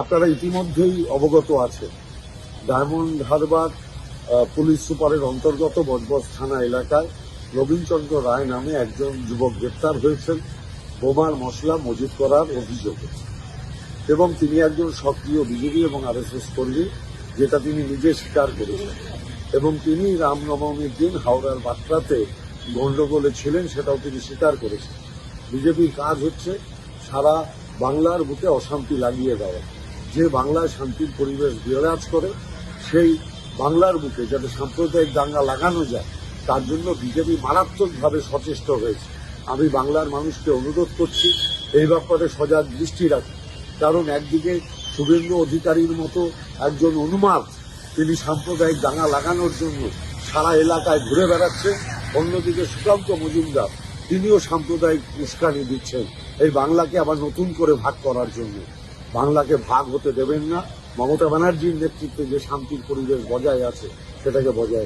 আপনারা ইতিমধ্যেই অবগত আছেন। ডায়মন্ড হারবার পুলিশ সুপারের অন্তর্গত বজবজ থানা এলাকায় রবীন্দ্রচন্দ্র রায় নামে একজন যুবক গ্রেপ্তার হয়েছেন। বোমার মশলা মজুত করার অভিযোগে। এবং তিনি একজন সক্রিয় বিজেপি এবং আরএসএস কর্মী, যেটা তিনি নিজে স্বীকার করেছেন। এবং তিনি রামনবমীর দিন হাওড়ার বার্তাতে গণ্ডগোলে ছিলেন, সেটাও তিনি স্বীকার করেছেন। বিজেপির কাজ হচ্ছে সারা বাংলার বুকে অশান্তি লাগিয়ে দেওয়া। যে বাংলায় শান্তির পরিবেশ বিরাজ করে, সেই বাংলার বুকে যাতে সাম্প্রদায়িক দাঙ্গা লাগানো যায়, তার জন্য বিজেপি মারাত্মকভাবে সচেষ্ট হয়েছে। আমি বাংলার মানুষকে অনুরোধ করছি, এই ব্যাপারে সজাগ দৃষ্টি রাখি কারণ একদিকে শুভেন্দু অধিকারীর মতো একজন উন্মাদ তিনি সাম্প্রদায়িক দাঙ্গা লাগানোর জন্য সারা এলাকায় ঘুরে বেড়াচ্ছে, অন্যদিকে সুকান্ত মজুমদার, তিনিও সাম্প্রদায়িক উস্কানি দিচ্ছেন, এই বাংলাকে আবার নতুন করে ভাগ করার জন্য। বাংলাকে ভাগ হতে দেবেন না মমতা ব্যানার্জির নেতৃত্বে যে শান্তির পরিবেশ বজায় আছে, সেটাকে বজায়।